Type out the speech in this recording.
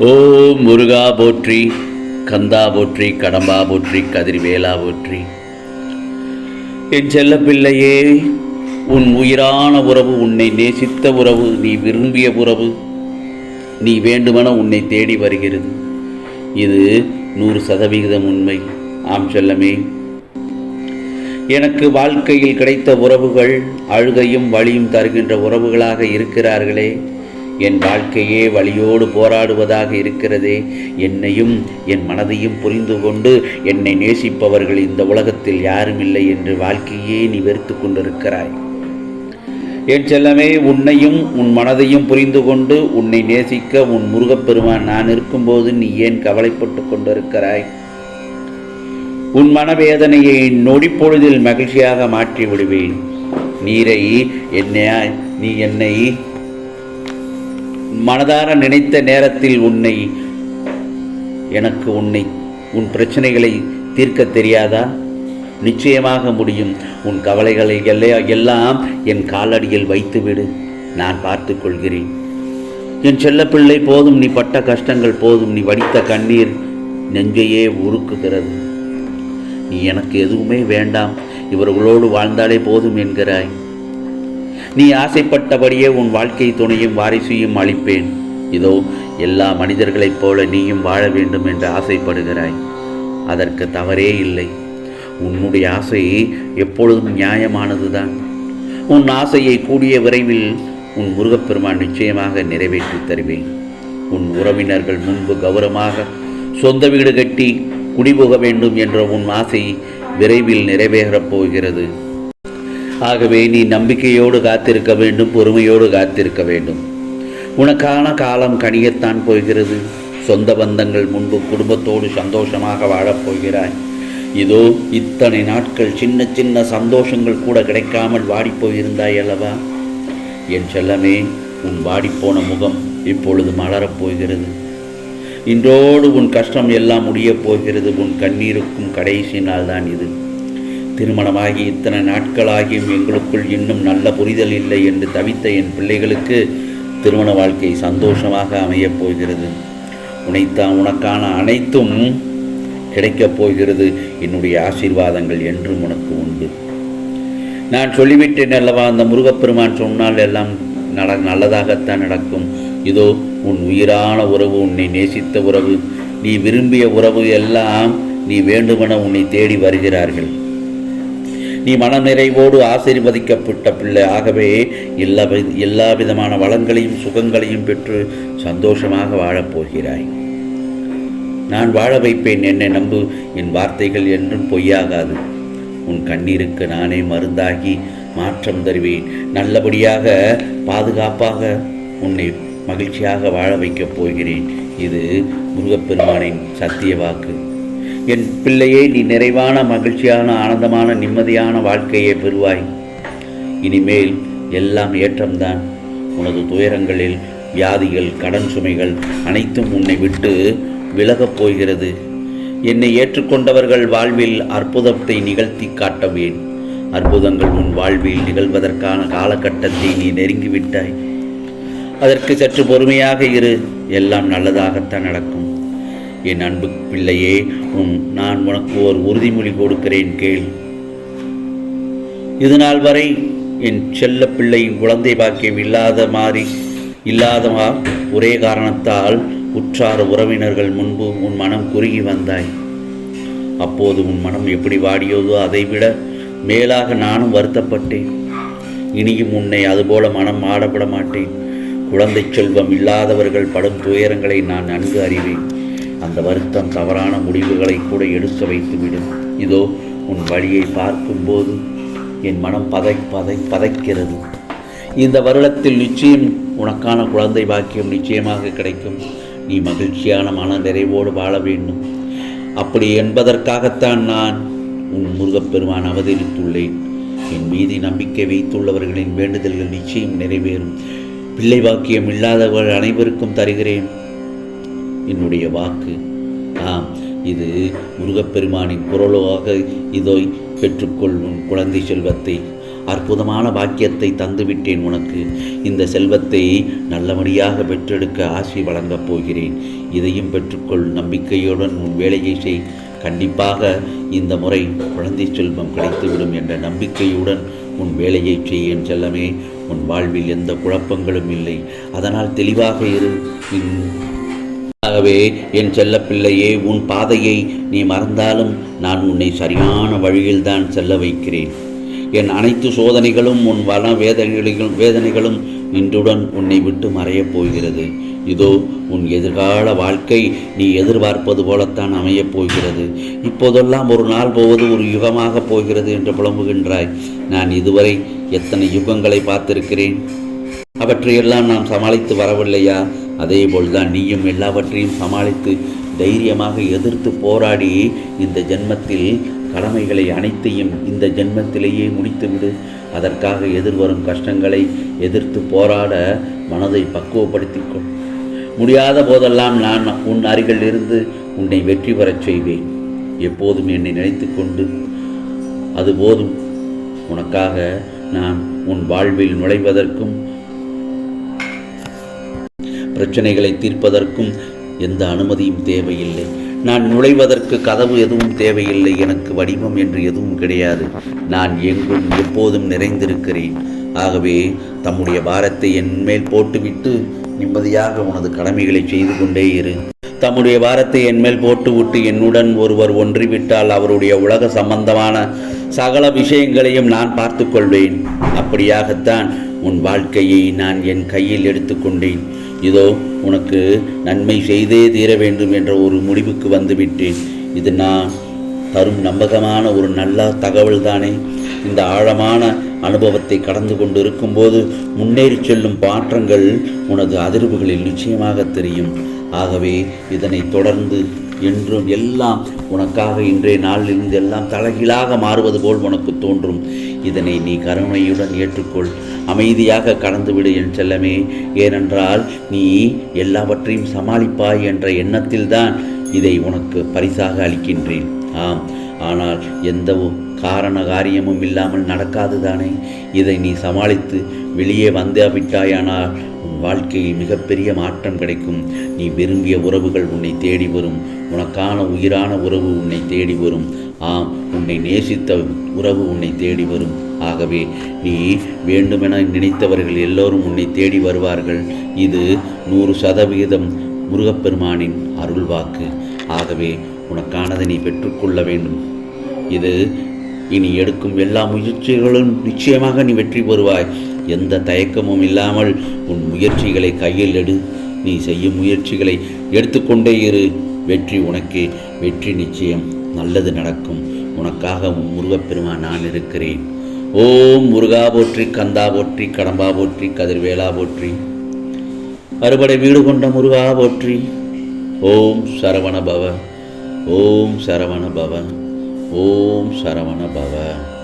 ஓம் முருகா போற்றி கந்தா போற்றி கடம்பா போற்றி கதிர்வேலா போற்றி. என் செல்ல பிள்ளையே உன் உயிரான உறவு உன்னை நேசித்த உறவு நீ விரும்பிய உறவு நீ வேண்டுமென உன்னை தேடி வருகிறது. இது நூறு சதவிகிதம் உண்மை. ஆம் செல்லமே. எனக்கு வாழ்க்கையில் கிடைத்த உறவுகள் அழுகையும் வழியும் தருகின்ற உறவுகளாக இருக்கிறார்களே. என் வாழ்க்கையே வழியோடு போராடுவதாக இருக்கிறதே. என்னையும் என் மனதையும் புரிந்து கொண்டு என்னை நேசிப்பவர்கள் இந்த உலகத்தில் யாரும் இல்லை என்று வாழ்க்கையே நீ வெறுத்து கொண்டிருக்கிறாய். என் செல்லமே உன்னையும் உன் மனதையும் புரிந்து கொண்டு உன்னை நேசிக்க உன் முருகப்பெருமான் நான் இருக்கும்போது நீ ஏன் கவலைப்பட்டு கொண்டிருக்கிறாய்? உன் மனவேதனையை நொடிப்பொழுதில் மகிழ்ச்சியாக மாற்றி விடுவேன் நீரை என்னை நீ என்னை மனதார நினைத்த நேரத்தில் உன்னை எனக்கு உன்னை உன் பிரச்சனைகளை தீர்க்க தெரியாதா? நிச்சயமாக முடியும். உன் கவலைகளை எல்ல- எல்லாம் என் காலடியில் வைத்துவிடு. நான் பார்த்து கொள்கிறேன். என் செல்லப்பிள்ளை போதும் நீ பட்ட கஷ்டங்கள் போதும் நீ வடித்த கண்ணீர் நெஞ்சையே உருக்குகிறது. நீ எனக்கு எதுவுமே வேண்டாம். இவர்களோடு வாழ்ந்தாலே போதும் என்கிறாய். நீ ஆசைப்பட்டபடியே உன் வாழ்க்கை துணையும் வாரிசையும் அளிப்பேன். இதோ எல்லா மனிதர்களைப் போல நீயும் வாழ வேண்டும் என்று ஆசைப்படுகிறாய். அதற்கு தவறே இல்லை. உன்னுடைய ஆசை எப்பொழுதும் நியாயமானதுதான். உன் ஆசையை கூடிய விரைவில் உன் முருகப்பெருமான் நிச்சயமாக நிறைவேற்றி தருவேன். உன் உறவினர்கள் முன்பு கௌரவமாக சொந்த வீடு கட்டி குடிபுக வேண்டும் என்ற உன் ஆசை விரைவில் நிறைவேறப் போகிறது. ஆகவே நீ நம்பிக்கையோடு காத்திருக்க வேண்டும் பொறுமையோடு காத்திருக்க வேண்டும். உனக்கான காலம் கனியத்தான் போகிறது. சொந்த பந்தங்கள் முன்பு குடும்பத்தோடு சந்தோஷமாக வாழப் போகிறாய். இதோ இத்தனை நாட்கள் சின்ன சின்ன சந்தோஷங்கள் கூட கிடைக்காமல் வாடிப்போயிருந்தாய் அல்லவா? என் செல்லமே உன் வாடிப்போன முகம் இப்பொழுது மலரப் போகிறது. இன்றோடு உன் கஷ்டம் எல்லாம் முடியப் போகிறது. உன் கண்ணீருக்கும் கடைசி நாள் தான் இது. திருமணமாகி இத்தனை நாட்களாகியும் எங்களுக்குள் இன்னும் நல்ல புரிதல் இல்லை என்று தவித்த என் பிள்ளைகளுக்கு திருமண வாழ்க்கை சந்தோஷமாக அமையப் போகிறது. உனைத்தான் உனக்கான அனைத்தும் கிடைக்கப் போகிறது. என்னுடைய ஆசீர்வாதங்கள் என்றும் உனக்கு உண்டு. நான் சொல்லிவிட்டேன் அல்லவா அந்த முருகப்பெருமான் சொன்னால் எல்லாம் நட நல்லதாகத்தான் நடக்கும். இதோ உன் உயிரான உறவு உன்னை நேசித்த உறவு நீ விரும்பிய உறவு எல்லாம் நீ வேண்டுமென உன்னை தேடி வருகிறார்கள். நீ மனநிறைவோடு ஆசீர்வதிக்கப்பட்ட பிள்ளை. ஆகவே எல்லா வி- எல்லா விதமான வளங்களையும் சுகங்களையும் பெற்று சந்தோஷமாக வாழப்போகிறாய் நான் வாழ வைப்பேன் என்னை நம்பு. என் வார்த்தைகள் என்றும் பொய்யாகாது. உன் கண்ணீருக்கு நானே மருந்தாகி மாற்றம் தருவேன். நல்லபடியாக பாதுகாப்பாக உன்னை மகிழ்ச்சியாக வாழ வைக்கப் போகிறேன். இது முருகப்பெருமானின் சத்திய வாக்கு. என் பிள்ளையே நீ நிறைவான மகிழ்ச்சியான ஆனந்தமான நிம்மதியான வாழ்க்கையை பெறுவாய். இனிமேல் எல்லாம் ஏற்றம்தான். உனது துயரங்களில் வியாதிகள் கடன் சுமைகள் அனைத்தும் உன்னை விட்டு விலகப் போகிறது. என்னை ஏற்றுக்கொண்டவர்கள் வாழ்வில் அற்புதத்தை நிகழ்த்தி காட்டவேன். அற்புதங்கள் உன் வாழ்வில் நிகழ்வதற்கான காலகட்டத்தை நீ நெருங்கிவிட்டாய். அதற்கு சற்று பொறுமையாக இரு. எல்லாம் நல்லதாகத்தான் நடக்கும். என் அன்பு பிள்ளையே உன் நான் உனக்கு ஒரு உறுதிமொழி கொடுக்கிறேன் கேள். இதுநாள் வரை என் செல்ல பிள்ளையின் குழந்தை பாக்கியம் இல்லாத மாதிரி இல்லாதவா ஒரே காரணத்தால் உற்றார் உறவினர்கள் முன்பு உன் மனம் குறுகி வந்தாய். அப்போது உன் மனம் எப்படி வாடியதோ அதைவிட மேலாக நானும் வருத்தப்பட்டேன். இனியும் உன்னை அதுபோல மனம் ஆடப்பட மாட்டேன். குழந்தை செல்வம் இல்லாதவர்கள் படும் துயரங்களை நான் நன்கு அறிவேன். அந்த வருத்தம் தவறான முடிவுகளை கூட எடுக்க வைத்துவிடும் இதோ உன் வழியை பார்க்கும்போது என் மனம் பதை பதை பதைக்கிறது. இந்த வருடத்தில் நிச்சயம் உனக்கான குழந்தை பாக்கியம் நிச்சயமாக கிடைக்கும். நீ மகிழ்ச்சியான மன நிறைவோடு வாழ வேண்டும். அப்படி என்பதற்காகத்தான் நான் உன் முருகப்பெருமான் அவதரித்துள்ளேன். என் மீதி நம்பிக்கை வைத்துள்ளவர்களின் வேண்டுதல்கள் நிச்சயம் நிறைவேறும். பிள்ளை பாக்கியம் இல்லாதவர்கள் அனைவருக்கும் தருகிறேன். என்னுடைய வாக்கு. ஆம் இது முருகப்பெருமானின் குரலாக இதோ பெற்றுக்கொள்ளும் குழந்தை செல்வத்தை அற்புதமான பாக்கியத்தை தந்துவிட்டேன் உனக்கு. இந்த செல்வத்தை நல்லபடியாக பெற்றெடுக்க ஆசி வழங்கப் போகிறேன். இதையும் பெற்றுக்கொள் நம்பிக்கையுடன் உன் வேலையை செய். கண்டிப்பாக இந்த முறை குழந்தை செல்வம் கிடைத்துவிடும் என்ற நம்பிக்கையுடன் உன் வேலையை செய் என் செல்லமே. உன் வாழ்வில் எந்த குழப்பங்களும் இல்லை. அதனால் தெளிவாக இரு. ஆகவே என் செல்லப்பிள்ளையே உன் பாதையை நீ மறந்தாலும் நான் உன்னை சரியான வழியில்தான் செல்ல வைக்கிறேன். என் அனைத்து சோதனைகளும் உன் வன வேதனைகளும் வேதனைகளும் இன்றுடன் உன்னை விட்டு மறையப் போகிறது. இதோ உன் எதிர்கால வாழ்க்கை நீ எதிர்பார்ப்பது போலத்தான் அமையப் போகிறது. இப்போதெல்லாம் ஒரு நாள் போவது ஒரு யுகமாக போகிறது என்று புலம்புகின்றாய். நான் இதுவரை எத்தனை யுகங்களை பார்த்திருக்கிறேன்? அவற்றையெல்லாம் நாம் சமாளித்து வரவில்லையா? அதேபோல்தான் நீயும் எல்லாவற்றையும் சமாளித்து தைரியமாக எதிர்த்து போராடி இந்த ஜென்மத்தில் கடமைகளை அனைத்தையும் இந்த ஜென்மத்திலேயே முடித்துவிடு. அதற்காக எதிர்வரும் கஷ்டங்களை எதிர்த்து போராட மனதை பக்குவப்படுத்திக் கொள் முடியாத போதெல்லாம் நான் உன் அருகில் இருந்து உன்னை வெற்றி பெறச் செய்வேன். எப்போதும் என்னை நினைத்து கொண்டு அது போதும். உனக்காக நான் உன் வாழ்வில் நுழைவதற்கும் பிரச்சனைகளை தீர்ப்பதற்கும் எந்த அனுமதியும் தேவையில்லை. நான் நுழைவதற்கு கதவு எதுவும் தேவையில்லை. எனக்கு வடிவம் என்று எதுவும் கிடையாது. நான் எங்கும் எப்போதும் நிறைந்திருக்கிறேன். ஆகவே தம்முடைய பாரத்தை என் மேல் போட்டுவிட்டு நிம்மதியாக உனது கடமைகளை செய்து கொண்டே இரு. தம்முடைய வாரத்தை என் மேல் போட்டுவிட்டு என்னுடன் ஒருவர் ஒன்றிவிட்டால் அவருடைய உலக சம்பந்தமான சகல விஷயங்களையும் நான் பார்த்து கொள்வேன் அப்படியாகத்தான் உன் வாழ்க்கையை நான் என் கையில் எடுத்துக்கொண்டேன். இதோ உனக்கு நன்மை செய்தே தீர வேண்டும் என்ற ஒரு முடிவுக்கு வந்துவிட்டேன். இது நான் தரும் நம்பகமான ஒரு நல்ல தகவல் தானே இந்த ஆழமான அனுபவத்தை கடந்து கொண்டு இருக்கும்போது முன்னேறி செல்லும் பாற்றங்கள் உனது அதிர்வுகளில் நிச்சயமாக தெரியும். ஆகவே இதனை தொடர்ந்து என்றும் எல்லாம் உனக்காக இன்றைய நாளிலிருந்து எல்லாம் தலைகீழாக மாறுவது போல் உனக்கு தோன்றும். இதனை நீ கருணையுடன் ஏற்றுக்கொள். அமைதியாக கடந்துவிடு என் செல்லமே. ஏனென்றால் நீ எல்லாவற்றையும் சமாளிப்பாய் என்ற எண்ணத்தில்தான் இதை உனக்கு பரிசாக அளிக்கின்றேன். ஆம் ஆனால் எந்த காரண காரியமும் இல்லாமல் நடக்காது தானே. இதை நீ சமாளித்து வெளியே வந்துவிட்டாயானால் உன் வாழ்க்கையில் மிகப்பெரிய மாற்றம் கிடைக்கும். நீ விரும்பிய உறவுகள் உன்னை தேடி வரும். உனக்கான உயிரான உறவு உன்னை தேடி வரும். ஆம் உன்னை நேசித்த உறவு உன்னை தேடி வரும். ஆகவே நீ வேண்டுமென நினைத்தவர்கள் எல்லோரும் உன்னை தேடி வருவார்கள். இது நூறு சதவிகிதம் முருகப்பெருமானின் அருள்வாக்கு. ஆகவே உனக்கானதை நீ பெற்றுக்கொள்ள வேண்டும். இது இனி எடுக்கும் எல்லா முயற்சிகளும் நிச்சயமாக நீ வெற்றி பெறுவாய். எந்த தயக்கமும் இல்லாமல் உன் முயற்சிகளை கையில் எடு. நீ செய்யும் முயற்சிகளை எடுத்துக்கொண்டே இரு. வெற்றி உனக்கு. வெற்றி நிச்சயம். நல்லது நடக்கும். உனக்காக உன் நான் இருக்கிறேன். ஓம் முருகா போற்றி கந்தா போற்றி கடம்பா போற்றி கதிர்வேலா போற்றி. அறுபடை வீடு கொண்ட முருகா போற்றி. ஓம் சரவண பவ. ஓம் சரவண பவ. ஓம் சரவண பவ.